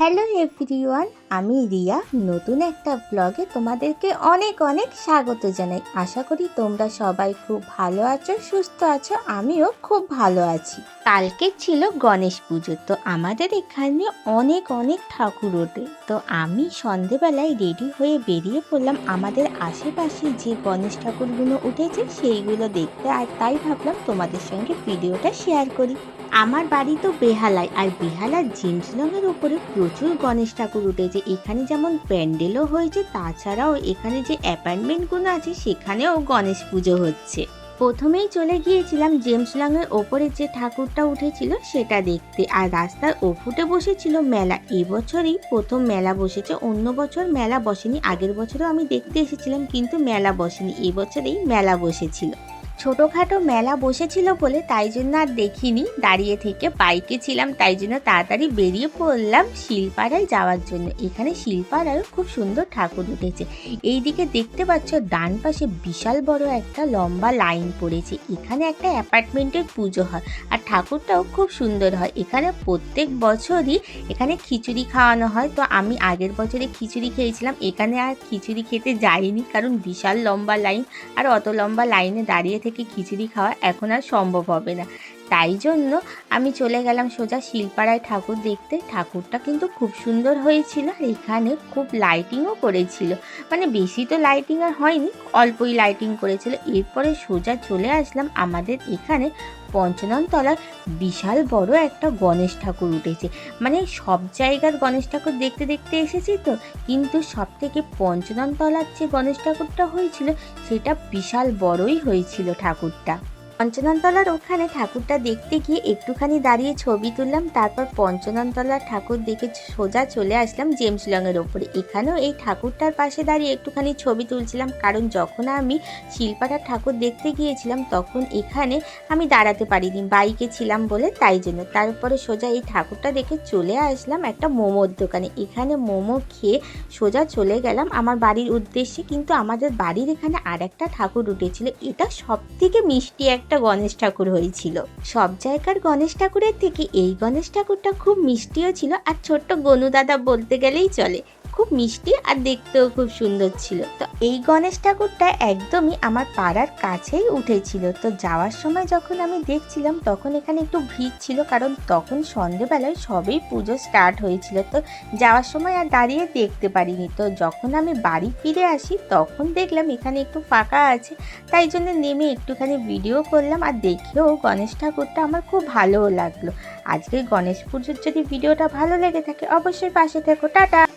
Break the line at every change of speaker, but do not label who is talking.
Hello everyone আমি রিয়া, নতুন একটা ব্লগে তোমাদেরকে অনেক অনেক স্বাগত জানাই। আশা করি তোমরা সবাই খুব ভালো আছো, সুস্থ আছো, আমিও খুব ভালো আছি। কালকে ছিল গণেশ পুজো, তো আমাদের এখানে অনেক অনেক ঠাকুর ওঠে। তো আমি সন্ধেবেলায় রেডি হয়ে বেরিয়ে পড়লাম। আমাদের আশেপাশে যে গণেশ ঠাকুরগুলো উঠেছে, সেইগুলো দেখতে। আর তাই ভাবলাম তোমাদের সঙ্গে ভিডিওটা শেয়ার করি। আমার বাড়ি তো বেহালায়, আর বেহালার জিমসলংয়ের উপরে প্রচুর গণেশ ঠাকুর উঠেছে। এখানে যেমন প্যান্ডেলও হয়েছে, তাছাড়াও এখানে যে অ্যাপার্টমেন্টগুলো আছে, সেখানেও গণেশ পুজো হচ্ছে। প্রথমেই চলে গিয়েছিলাম জেমসলংয়ের ওপরে যে ঠাকুরটা উঠেছিল, সেটা দেখতে। আর রাস্তার ওফুটে বসেছিল মেলা। এবছরই প্রথম মেলা বসেছে, অন্য বছর মেলা বসেনি, আগের বছরও আমি দেখতে এসেছিলাম, কিন্তু মেলা বসেনি। এবছরেই মেলা বসেছিল। ছোটোখাটো মেলা বসেছিল বলে তাই জন্য আর দেখিনি। দাঁড়িয়ে থেকে বাইকে ছিলাম, তাই জন্য তাড়াতাড়ি বেরিয়ে পড়লাম শিলপাড়ায় যাওয়ার জন্য। এখানে শিলপাড়ায়ও খুব সুন্দর ঠাকুর উঠেছে। এইদিকে দেখতে পাচ্ছ, ডান পাশে বিশাল বড় একটা লম্বা লাইন পড়েছে। এখানে একটা অ্যাপার্টমেন্টের পুজো হয় আর ঠাকুরটাও খুব সুন্দর হয়। এখানে প্রত্যেক বছরই এখানে খিচুড়ি খাওয়ানো হয়। তো আমি আগের বছরে খিচুড়ি খেয়েছিলাম, এখানে আর খিচুড়ি খেতে যাইনি কারণ বিশাল লম্বা লাইন আর অত লম্বা লাইনে দাঁড়িয়ে থেকে খিচুড়ি খাওয়া এখন আর সম্ভব হবে না। তাই জন্য আমি চলে গেলাম সোজা শিলপাড়ায় ঠাকুর দেখতে। ঠাকুরটা কিন্তু খুব সুন্দর হয়েছিল আর এখানে খুব লাইটিংও করেছিল। মানে বেশি তো লাইটিং আর হয়নি, অল্পই লাইটিং করেছিল। এরপরে সোজা চলে আসলাম আমাদের এখানে পঞ্চনন তলার বিশাল বড় একটা গণেশ ঠাকুর উঠেছে। মানে সব জায়গার গণেশ ঠাকুর দেখতে দেখতে এসেছি তো, কিন্তু সব থেকে পঞ্চনন তলার যে গণেশ ঠাকুরটা হয়েছিল, সেটা বিশাল বড়ই হয়েছিল ঠাকুরটা। পঞ্চননতলার ওখানে ঠাকুরটা দেখতে গিয়ে একটুখানি দাঁড়িয়ে ছবি তুললাম, তারপর পঞ্চননতলার ঠাকুর দেখে সোজা চলে আসলাম জেমস লংয়ের ওপরে। এখানেও এই ঠাকুরটার পাশে দাঁড়িয়ে একটুখানি ছবি তুলছিলাম, কারণ যখন আমি শিলপাড়ার ঠাকুর দেখতে গিয়েছিলাম, তখন এখানে আমি দাঁড়াতে পারিনি, বাইকে ছিলাম বলে তাই জন্য। তারপরে সোজা এই ঠাকুরটা দেখে চলে আসলাম একটা মোমোর দোকানে। এখানে মোমো খেয়ে সোজা চলে গেলাম আমার বাড়ির উদ্দেশ্যে, কিন্তু আমাদের বাড়ির এখানে আর একটা ঠাকুর উঠেছিল, এটা সব থেকে মিষ্টি একটা গণেশ ঠাকুর হয়েছিল। সব জায়গার গণেশ ঠাকুরের থেকে এই গণেশ ঠাকুরটা খুব মিষ্টিও ছিল আর ছোট্ট গনু দাদা বলতে গেলেই চলে। খুব মিষ্টি আর দেখতেও খুব সুন্দর ছিল। তো এই গণেশ ঠাকুরটা একদমই আমার পাড়ার কাছেই উঠেছিল। তো যাওয়ার সময় যখন আমি দেখছিলাম, তখন এখানে একটু ভিড় ছিল কারণ তখন সন্ধেবেলায় সবেই পুজো স্টার্ট হয়েছিল। তো যাওয়ার সময় আর দাঁড়িয়ে দেখতে পারিনি। তো যখন আমি বাড়ি ফিরে আসি, তখন দেখলাম এখানে একটু ফাঁকা আছে। তাই জন্য নেমে একটুখানি ভিডিও করলাম আর দেখেও গণেশ ঠাকুরটা আমার খুব ভালোও লাগল। আজকে গণেশ পুজোর যদি ভিডিওটা ভালো লেগে থাকে, অবশ্যই পাশে থেকো। টাটা!